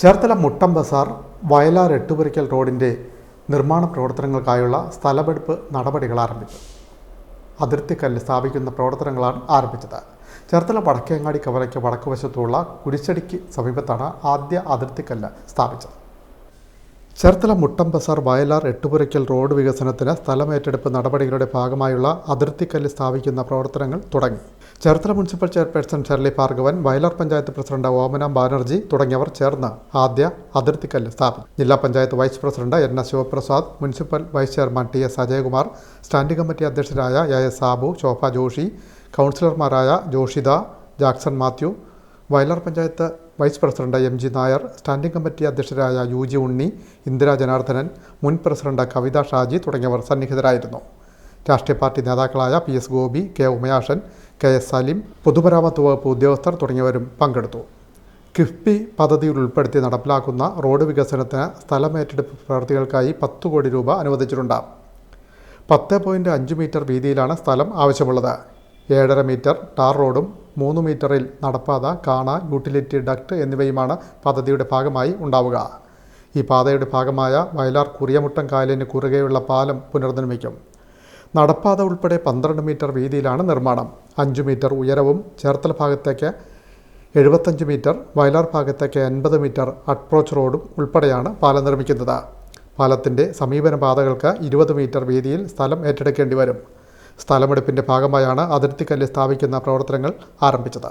ചേർത്തല മുട്ടം ബസാർ വയലാർ എട്ടുപുരയ്ക്കൽ റോഡിന്റെ നിർമ്മാണ പ്രവർത്തനങ്ങൾക്കായുള്ള സ്ഥലമെടുപ്പ് നടപടികൾ ആരംഭിച്ചു. അതിർത്തിക്കല്ല് സ്ഥാപിക്കുന്ന പ്രവർത്തനങ്ങളാണ് ആരംഭിച്ചത്. ചേർത്തല വടക്കേങ്ങാടി കവലയ്ക്ക് വടക്കുവശത്തുള്ള കുരിശടിക്ക് സമീപത്താണ് ആദ്യ അതിർത്തിക്കല്ല് സ്ഥാപിച്ചത്. ചേർത്തല മുട്ടം ബസാർ വയലാർ എട്ടുപുരയ്ക്കൽ റോഡ് വികസനത്തിന് സ്ഥലമേറ്റെടുപ്പ് നടപടികളുടെ ഭാഗമായുള്ള അതിർത്തിക്കല്ല് സ്ഥാപിക്കുന്ന പ്രവർത്തനങ്ങൾ തുടങ്ങി. Cherthala municipal chairperson Sherly Bhargavan Vayalar panchayat president Omana Banerjee തുടങ്ങിയവർ ചേർന്ന് ആദ്യ അതിർത്തിക്കല്ല് സ്ഥാപിച്ചു. ജില്ലാ panchayat vice president N S Sivaprasad municipal vice chairman T S Ajayakumar standing committee അധ്യക്ഷരായ A S Sabu Shobha Joshi കൗൺസിലർമാരായ Joshitha Jackson Mathew Vayalar panchayat vice president M G Nair standing committee അധ്യക്ഷരായ U G ഉണ്ണി ഇന്ദിരാ ജനാർദ്ദനൻ മുൻ president Kavitha Shaji തുടങ്ങിയവർ സന്നിഹിതരായിരുന്നു. രാഷ്ട്രീയ party നേതാക്കളായ P S Gopi K ഉമയാഷൻ K S Saleem പൊതുമരാമത്ത് വകുപ്പ് ഉദ്യോഗസ്ഥർ തുടങ്ങിയവരും പങ്കെടുത്തു. കിഫ്ബി പദ്ധതിയിൽ ഉൾപ്പെടുത്തി നടപ്പിലാക്കുന്ന റോഡ് വികസനത്തിന് സ്ഥലമേറ്റെടുപ്പ് പ്രവൃത്തികൾക്കായി പത്ത് കോടി രൂപ അനുവദിച്ചിട്ടുണ്ട്. പത്ത് പോയിന്റ് അഞ്ച് മീറ്റർ വീതിയിലാണ് സ്ഥലം ആവശ്യമുള്ളത്. ഏഴര മീറ്റർ ടാർ റോഡും മൂന്ന് മീറ്ററിൽ നടപ്പാത കാണ യൂട്ടിലിറ്റി ഡക്ട് എന്നിവയുമാണ് പദ്ധതിയുടെ ഭാഗമായി ഉണ്ടാവുക. ഈ പാതയുടെ ഭാഗമായ വയലാർ കുറിയമുട്ടം കായലിന് കുറുകെയുള്ള പാലം പുനർനിർമ്മിക്കും. നടപ്പാത ഉൾപ്പെടെ പന്ത്രണ്ട് മീറ്റർ വീതിയിലാണ് നിർമ്മാണം. അഞ്ച് മീറ്റർ ഉയരവും ചേർത്തല ഭാഗത്തേക്ക് എഴുപത്തഞ്ച് മീറ്റർ വയലാർ ഭാഗത്തേക്ക് എൺപത് മീറ്റർ അപ്രോച്ച് റോഡും ഉൾപ്പെടെയാണ് പാലം നിർമ്മിക്കുന്നത്. പാലത്തിന്റെ സമീപന പാതകൾക്ക് ഇരുപത് മീറ്റർ വീതിയിൽ സ്ഥലം ഏറ്റെടുക്കേണ്ടി വരും. സ്ഥലമെടുപ്പിന്റെ ഭാഗമായാണ് അതിർത്തിക്കല്ല് സ്ഥാപിക്കുന്ന പ്രവർത്തനങ്ങൾ ആരംഭിച്ചത്.